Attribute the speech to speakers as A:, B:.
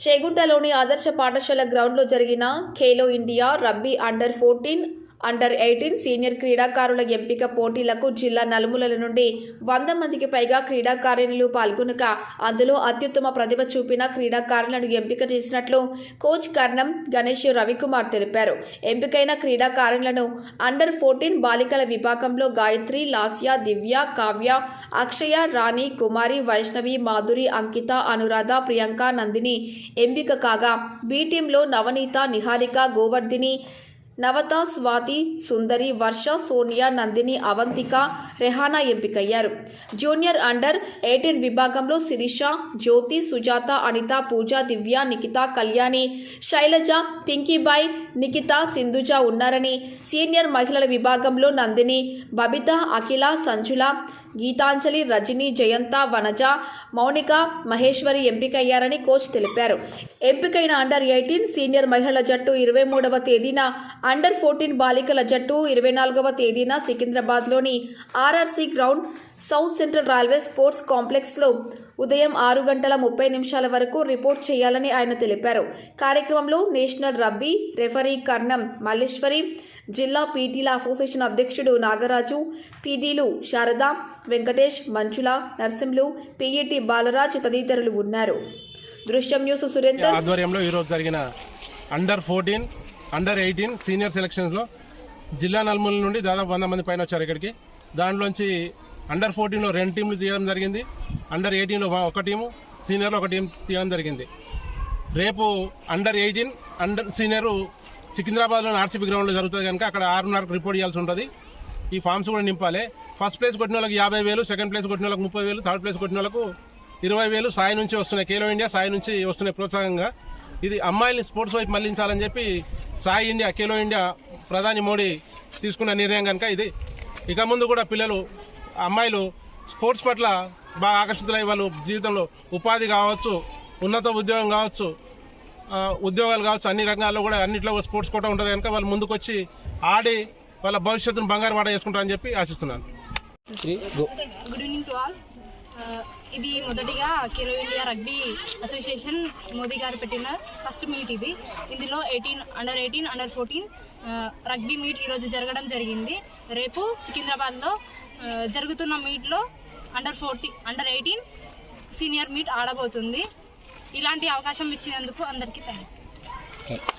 A: చేగుంటలోని ఆదర్శ పాఠశాల గ్రౌండ్లో జరిగిన Khelo India rugby under fourteen under eighteen senior క్రీడాకారుల ఎంపిక పోటీలకు జిల్లా నలుమూలల నుండి వంద మందికి పైగా క్రీడాకారిణులు పాల్గొనక అందులో అత్యుత్తమ ప్రతిభ చూపిన క్రీడాకారులను ఎంపిక చేసినట్లు కోచ్ కర్ణం గణేష్ రవికుమార్ తెలిపారు. ఎంపికైన క్రీడాకారులను అండర్ ఫోర్టీన్ బాలికల విభాగంలో గాయత్రి లాస్య దివ్య కావ్య అక్షయ రాణి కుమారి వైష్ణవి మాధురి అంకిత అనురాధ ప్రియాంక నందిని ఎంపిక కాగా బీటీంలో నవనీత నిహారిక గోవర్ధిని నవత స్వాతి సుందరి వర్ష సోనియా నందిని అవంతిక రెహానా ఎంపికయ్యారు. జూనియర్ అండర్ ఎయిటీన్ విభాగంలో శిరీష జ్యోతి సుజాత అనిత పూజ దివ్య నిఖిత కళ్యాణి శైలజ పింకీబాయ్ నిఖిత సింధుజ ఉన్నారని సీనియర్ మహిళల విభాగంలో నందిని బబిత అఖిల సంజుల గీతాంజలి రజని జయంత వనజ మౌనిక మహేశ్వరి ఎంపికయ్యారని కోచ్ తెలిపారు. ఎంపికైన అండర్ ఎయిటీన్ సీనియర్ మహిళల జట్టు ఇరవై మూడవ తేదీన అండర్ ఫోర్టీన్ బాలికల జట్టు ఇరవై నాలుగవ తేదీన సికింద్రాబాద్లోని R R C ground south central railway sports కాంప్లెక్స్లో ఉదయం ఆరు గంటల ముప్పై నిమిషాల వరకు రిపోర్ట్ చేయాలని ఆయన తెలిపారు. కార్యక్రమంలో national rugby referee Karnam Malleswari జిల్లా పీటీల అసోసియేషన్ అధ్యక్షుడు నాగరాజు పీడీలు శారద వెంకటేష్ మంచుల నర్సింలు పీఈటీ బాలరాజ్ తదితరులు ఉన్నారు. దృశ్యం న్యూస్ సురేందర్.
B: ఆధ్వర్యంలో ఈరోజు జరిగిన under fourteen under eighteen senior సెలక్షన్స్లో జిల్లా నలుమూల నుండి దాదాపు వంద మంది పైన వచ్చారు ఇక్కడికి. దాంట్లోంచి అండర్ ఫోర్టీన్లో రెండు టీంలు తీయడం జరిగింది. అండర్ ఎయిటీన్లో ఒక టీము సీనియర్లో ఒక టీం తీయడం జరిగింది. రేపు అండర్ ఎయిటీన్ అండర్ సీనియర్ సికింద్రాబాద్లోని ఆర్సీబీ గ్రౌండ్లో జరుగుతుంది కనుక అక్కడ ఆరున్నరకు రిపోర్ట్ చేయాల్సి ఉంటుంది. ఈ ఫామ్స్ కూడా నింపాలి. ఫస్ట్ ప్లేస్ కొట్టిన వాళ్ళకి యాభై వేలు సెకండ్ ప్లేస్ కొట్టిన వాళ్ళకి ముప్పై వేలు థర్డ్ ప్లేస్ కొట్టిన వాళ్ళకు ఇరవై వేలు సాయి నుంచి వస్తున్నాయి. ఖేలో ఇండియా సాయి నుంచి వస్తున్నాయి ప్రోత్సాహంగా. ఇది అమ్మాయిల్ని స్పోర్ట్స్ వైపు మళ్ళించాలని చెప్పి సాయి ఇండియా ఖేలో ఇండియా ప్రధాని మోడీ తీసుకున్న నిర్ణయం కనుక ఇది. ఇక ముందు కూడా పిల్లలు అమ్మాయిలు స్పోర్ట్స్ పట్ల బాగా ఆకర్షితులై వాళ్ళు జీవితంలో ఉపాధి కావచ్చు ఉన్నత ఉద్యోగం కావచ్చు ఆ, ఉద్యోగాలు కావచ్చు అన్ని రంగాల్లో కూడా అన్నింటిలో కూడా స్పోర్ట్స్ కోట ఉంటుంది కనుక వాళ్ళు ముందుకొచ్చి ఆడి వాళ్ళ భవిష్యత్తును బంగారు వాడ చేసుకుంటారని చెప్పి ఆశిస్తున్నాను.
C: గుడ్ ఈవినింగ్ టు ఆల్ ఇది మొదటిగా Khelo India rugby association Modi garu పెట్టిన ఫస్ట్ మీట్ ఇది. ఇందులో eighteen under eighteen under fourteen rugby meet ఈరోజు జరగడం జరిగింది. రేపు సికింద్రాబాద్లో జరుగుతున్న మీట్లో under forty under eighteen senior meet ఆడబోతుంది. ఇలాంటి అవకాశం ఇచ్చినందుకు అందరికీ థ్యాంక్స్